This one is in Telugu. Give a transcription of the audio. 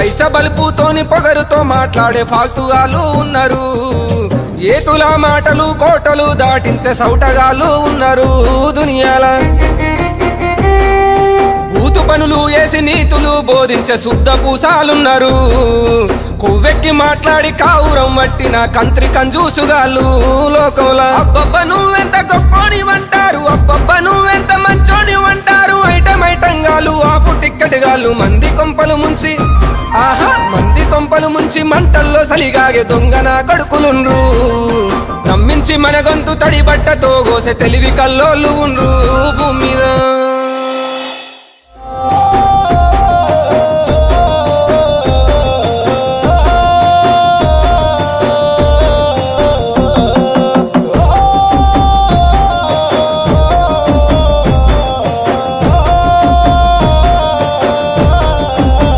పైస బలుపుతోని పొగరుతో మాట్లాడే ఫాల్తుగాలు ఉన్నారు. ఏతుల మాటలు కోటలు దాటించే సౌటగాళ్ళు ఉన్నారు దునియాల. బూతు పనులు వేసి నీతులు బోధించే శుద్ధ పూసాలున్నారు. కొవ్వెక్కి మాట్లాడి కావురం వట్టిన కంత్రి కంజూసుగాళ్ళు లోకంలో. అబ్బబ్బ నువ్వెంత గొప్పోని అంటారు అబ్బబ్బ నువ్వెంత మంచోని అంటారు ఐటం ఐటంగాలు ఆపు టిక్కెట్గాళ్ళు మంది కొంపలు ముంచి మంది ముంచి మంటల్లో సలిగాగే దొంగన కడుకులుండ్రు నమ్మించి మన గొంతు తడి బట్టతో గోసె తెలివి కల్లోళ్ళు ఉండ్రు.